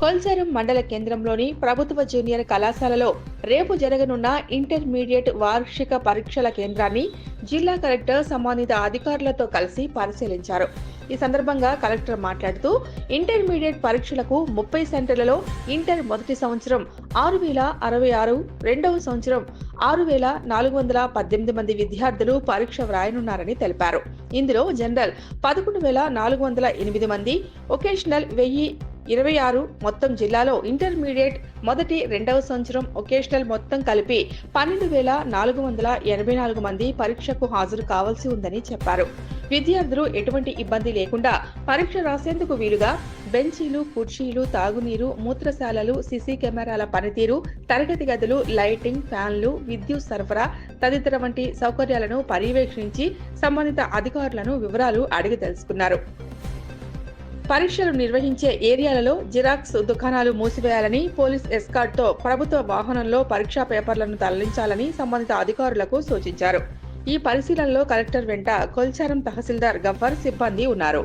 కొల్చారం మండల కేంద్రంలోని ప్రభుత్వ జూనియర్ కళాశాలలో రేపు జరగనున్న ఇంటర్మీడియట్ వార్షిక పరీక్షల కేంద్రాన్ని జిల్లా కలెక్టర్ సంబంధిత అధికారులతో కలిసి పరిశీలించారు. ఈ సందర్భంగా కలెక్టర్ మాట్లాడుతూ ఇంటర్మీడియట్ పరీక్షలకు ముప్పై సెంటర్లలో ఇంటర్ మొదటి సంవత్సరం ఆరు వేల అరవై ఆరు రెండవ సంవత్సరం ఆరు వేల నాలుగు వందల పద్దెనిమిది మంది విద్యార్థులు పరీక్ష వ్రాయనున్నారని తెలిపారు. ఇందులో జనరల్ పదకొండు వేల నాలుగు వందల ఎనిమిది మంది ఒకేషనల్ వెయ్యి ఇరవై ఆరు మొత్తం జిల్లాలో ఇంటర్మీడియట్ మొదటి రెండవ సంవత్సరం ఒకేషనల్ మొత్తం కలిపి పన్నెండు వేల నాలుగు వందల ఎనభై నాలుగు మంది పరీక్షకు హాజరు కావాల్సి ఉందని చెప్పారు. విద్యార్థులు ఎటువంటి ఇబ్బంది లేకుండా పరీక్ష రాసేందుకు వీలుగా బెంచీలు కుర్చీలు తాగునీరు మూత్రశాలలు సిసి కెమెరాల పనితీరు తరగతి గదులు లైటింగ్ ఫ్యాన్లు విద్యుత్ సరఫరా తదితర వంటి సౌకర్యాలను పర్యవేక్షించి సంబంధిత అధికారులను వివరాలు అడిగి తెలుసుకున్నారు. పరీక్షలు నిర్వహించే ఏరియాలలో జిరాక్స్ దుకాణాలు మూసివేయాలని పోలీస్ ఎస్కార్ట్తో ప్రభుత్వ వాహనంలో పరీక్షా పేపర్లను తరలించాలని సంబంధిత అధికారులకు సూచించారు. ఈ పరిశీలనలో కలెక్టర్ వెంట కొల్చారం తహసీల్దార్ గఫర్ సిబ్బంది ఉన్నారు.